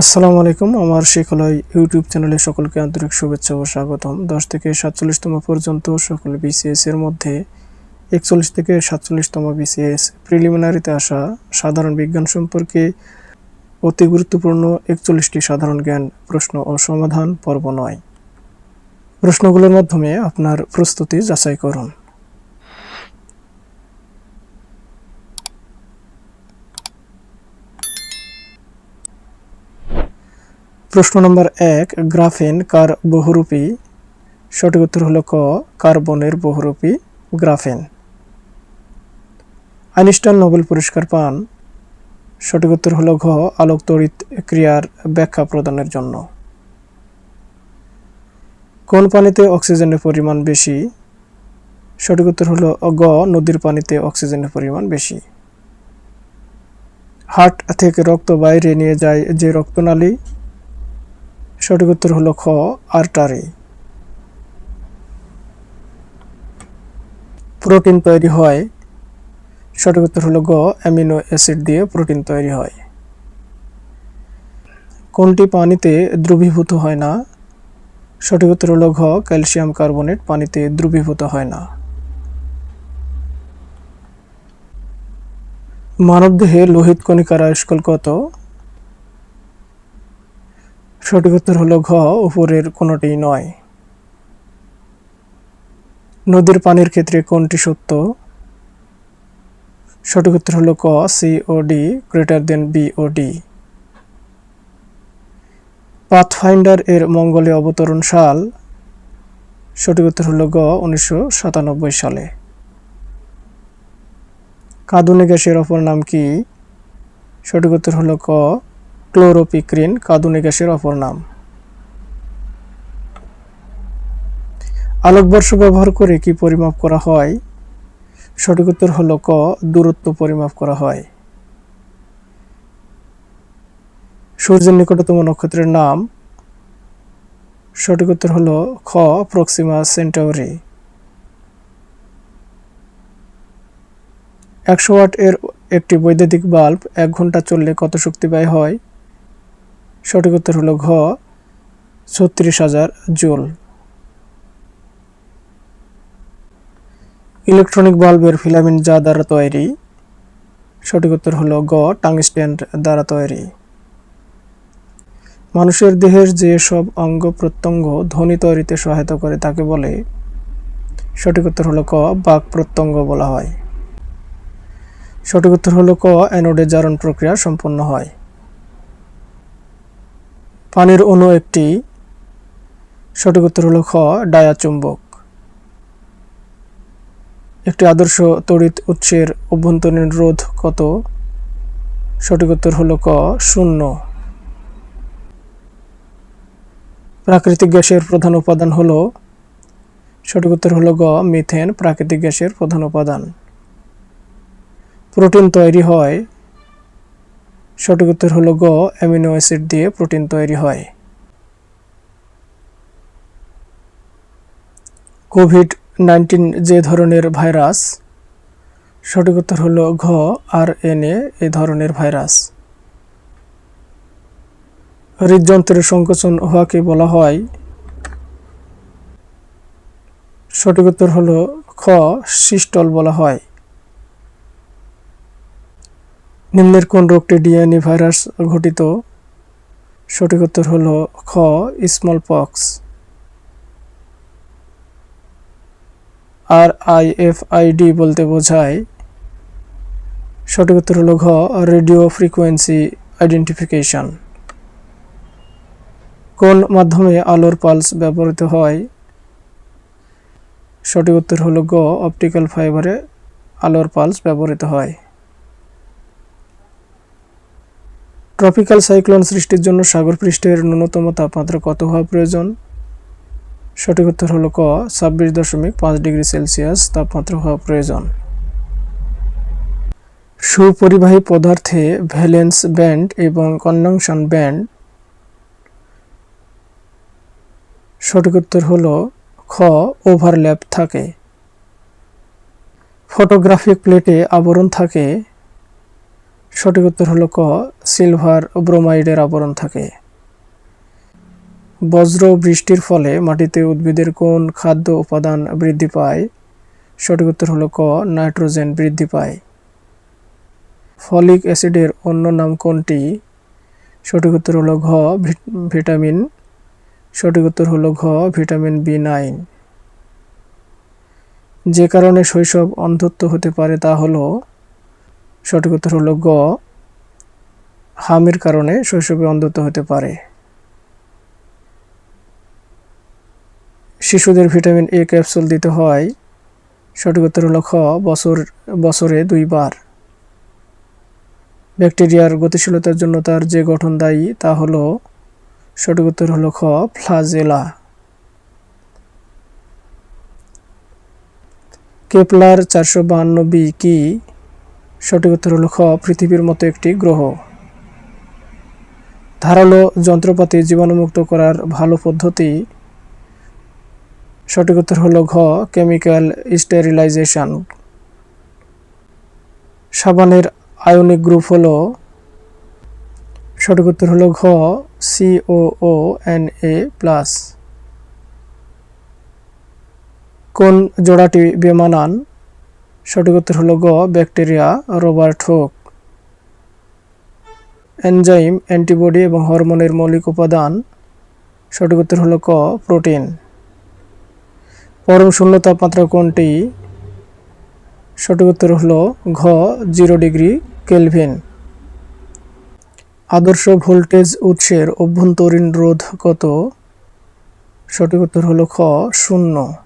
আসসালামু আলাইকুম, আমার শিখলয় ইউটিউব চ্যানেলে সকলকে আন্তরিক শুভেচ্ছা ও স্বাগতম। দশ থেকে সাতচল্লিশতম পর্যন্ত সকল বিসিএস এর মধ্যে একচল্লিশ থেকে সাতচল্লিশতম বিসিএস প্রিলিমিনারিতে আসা সাধারণ বিজ্ঞান সম্পর্কে অতি গুরুত্বপূর্ণ একচল্লিশটি সাধারণ জ্ঞান, প্রশ্ন ও সমাধান পর্ব নয়। প্রশ্নগুলোর মাধ্যমে আপনার প্রস্তুতি যাচাই করুন। প্রশ্ন নম্বর এক, গ্রাফেন কার বহুরূপী? সঠিক উত্তর হলো ক, কার্বনের বহুরূপী গ্রাফেন। আইনস্টাইন নোবেল পুরস্কার পান। সঠিক উত্তর হলো ঘ, আলোক তড়িৎ ক্রিয়ার ব্যাখ্যা প্রদানের জন্য। কোন পানিতে অক্সিজেনের পরিমাণ বেশি? সঠিক উত্তর হলো গ, নদীর পানিতে অক্সিজেনের পরিমাণ বেশি। হার্ট থেকে রক্ত বাইরে নিয়ে যায় যে রক্তনালী সঠিক উত্তর হলো খ, আর্টারি। প্রোটিন তৈরি হয়। সঠিক উত্তর হলো গ, অ্যামিনো অ্যাসিড দিয়ে প্রোটিন তৈরি হয়। কোনটি পানিতে দ্রবীভূত হয় না? সঠিক উত্তর হলো ঘ, ক্যালসিয়াম কার্বনেট পানিতে দ্রবীভূত হয় না। মানবদেহে লোহিত কণিকার আয়ুষ্কাল কত? সঠিক উত্তর হলো ঘ, উপরের কোনোটি নয়। নদীর পানির ক্ষেত্রে কোনটি সত্য? সঠিক উত্তর হলো ক C O D greater than B O D Pathfinder এর মঙ্গলে অবতরণ সাল, সঠিক উত্তর হলো গ, উনিশশো সাতানব্বই সালে। কাঁদুনি গ্যাসের অপর নাম কি? সঠিক উত্তর হলো ক ক্লোরোপিক্রিন কাঁদুনি গ্যাসের অপর নাম। আলোকবর্ষ ব্যবহার করে কি পরিমাপ করা হয়? সঠিক উত্তর হলো ক, দূরত্ব পরিমাপ করা হয়। সূর্যের নিকটতম নক্ষত্রের নাম। সঠিক উত্তর হলো খ, প্রক্সিমা সেন্টাউরি। একশো ওয়াট এর একটি বৈদ্যুতিক বাল্ব এক ঘণ্টা চললে কত শক্তি ব্যয় হয়? সঠিক উত্তর হলো ঘ, ছত্রিশ হাজার জুল। ইলেকট্রনিক বাল্বের ফিলামেন্ট যা দ্বারা তৈরি, সঠিক উত্তর হলো গ টাংস্টেন দ্বারা তৈরি। মানুষের দেহের যে সব অঙ্গ প্রত্যঙ্গ ধ্বনি তৈরিতে সহায়তা করে তাকে বলে, সঠিক উত্তর হলো ক, বাক প্রত্যঙ্গ বলা হয়। সঠিক উত্তর হলো ক, অ্যানোডে জারণ প্রক্রিয়া সম্পন্ন হয়। পানির অণু একটি। সঠিক উত্তর হল খ, ডায়া চুম্বক। একটি আদর্শ তড়িৎ উৎসের অভ্যন্তরীণ রোধ কত? সঠিক উত্তর হল ক, শূন্য। প্রাকৃতিক গ্যাসের প্রধান উপাদান হলো। সঠিক উত্তর হল গ, মিথেন, প্রাকৃতিক গ্যাসের প্রধান উপাদান। প্রোটিন তৈরি হয় সঠিক উত্তর হলো গ, অ্যামিনো অ্যাসিড দিয়ে প্রোটিন তৈরি হয়। কোভিড নাইন্টিন যে ধরনের ভাইরাস, সঠিক উত্তর হলো ঘ আর এন এ ধরনের ভাইরাস। হৃদযন্ত্রের সংকোচন হওয়াকে বলা হয়। সঠিক উত্তর হলো খ, সিস্টল বলা হয়। নিম্নের কোন রোগটি ডিএনএ ভাইরাস ঘটিত? সঠিক উত্তর হল খ smallpox R I F I D বলতে বোঝায়। সঠিক উত্তর হল ঘ রেডিও ফ্রিকোয়েন্সি আইডেন্টিফিকেশন কোন মাধ্যমে আলোর পালস ব্যবহৃত হয়? সঠিক উত্তর হল গ অপটিক্যাল ফাইবারে আলোর পালস ব্যবহৃত হয়। ট্রপিক্যাল সাইক্লোন সৃষ্টির জন্য সাগর পৃষ্ঠের ন্যূনতম তাপমাত্রা কত হওয়া প্রয়োজন? সঠিক উত্তর হলো ক, ছাব্বিশ দশমিক পাঁচ ডিগ্রি সেলসিয়াস তাপমাত্রা হওয়া প্রয়োজন। সুপরিবাহী পদার্থে ভ্যালেন্স ব্যান্ড এবং কনজাংশন ব্যান্ড। সঠিক উত্তর হল খ, ওভারল্যাপ থাকে। ফটোগ্রাফিক প্লেটে আবরণ থাকে। সঠিক উত্তর হলো ক, সিলভার ব্রোমাইডের আবরণ থাকে। বজ্র বৃষ্টির ফলে মাটিতে উদ্ভিদের কোন খাদ্য উপাদান বৃদ্ধি পায়? সঠিক উত্তর হলো ক, নাইট্রোজেন বৃদ্ধি পায়। ফলিক অ্যাসিডের অন্য নাম কোনটি? সঠিক উত্তর হলো ঘ, ভিট- ভিটামিন। সঠিক উত্তর হলো ঘ, ভিটামিন বি নাইন। যে কারণে শৈশব অন্ধত্ব হতে পারে তা হলো সঠিক উত্তর হলো গ। হামির কারণে শৈশবে অন্ধত্ব হতে পারে। শিশুদের ভিটামিন এ ক্যাপসুল দিতে হয়। সঠিক উত্তর হলো খ, বছর, বছরে দুইবার। ব্যাকটেরিয়ার গতিশীলতার জন্য তার যে গঠন দায়ী তা হলো, সঠিক উত্তর হলো খ, ফ্লাজেলা। কেপলার চারশো বাহান্ন বি কি? সঠিক উত্তর হলো খ, পৃথিবীর মতো একটি গ্রহ। ধারালো যন্ত্রপাতি জীবাণুমুক্ত করার ভালো পদ্ধতি। সঠিক উত্তর হল ঘ, কেমিক্যাল স্টেরিলাইজেশন। সাবানের আয়নিক গ্রুপ হল। সঠিক উত্তর হল ঘ সিওও এন এ প্লাস কোন জোড়াটি বেমানান? সঠিক উত্তর হলো গ, bacteria Robert Hooke enzyme, antibody এবং হরমোনের মৌলিক উপাদান। সঠিক উত্তর হলো ক, প্রোটিন। পরম শূন্য তাপমাত্রা কোনটি? সঠিক উত্তর হলো ঘ, জিরো ডিগ্রি কেলভিন। আদর্শ ভোল্টেজ উৎসের অভ্যন্তরীণ রোধ কত? সঠিক উত্তর হলো খ, শূন্য।